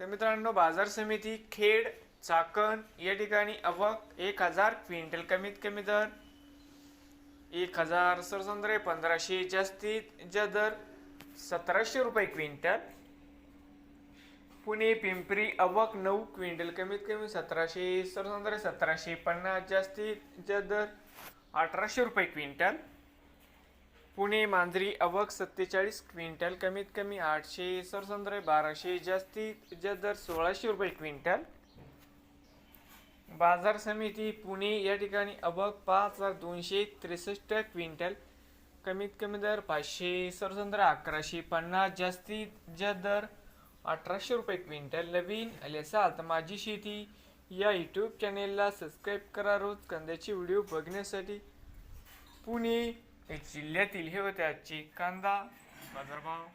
तर मित्रांनो बाजार समिती खेड चाकण या ठिकाणी अवक एक हजार क्विंटल कमीत कमी दर एक हजार सरसंद्रे पंधराशे जास्तीत जा दर सतराशे रुपये क्विंटल. पुणे पिंपरी अवक नऊ क्विंटल कमीत कमी सतराशे सरसंद्रे सतराशे पन्नास जास्तीत जा दर अठराशे रुपये क्विंटल. पुणे मांजरी अवक सत्तेचाळीस क्विंटल कमीत कमी आठशे सरसंद्रे बाराशे जास्तीत जास्त दर सोळाशे रुपये क्विंटल. बाजार समिती पुणे या ठिकाणी अवक पाच हजार दोनशे त्रेसष्ट क्विंटल कमीत कमी दर पाचशे सरसंद्रे अकराशे पन्नास जास्तीत जास्त दर अठराशे रुपये क्विंटल. नवीन आले असाल तर माझी शेती या यूट्यूब चॅनेलला सबस्क्राईब करा रोज कांद्याचे व्हिडिओ बघण्यासाठी. पुणे जिल्ह्यातील हे होते आजचे कांदा बाजारभाव.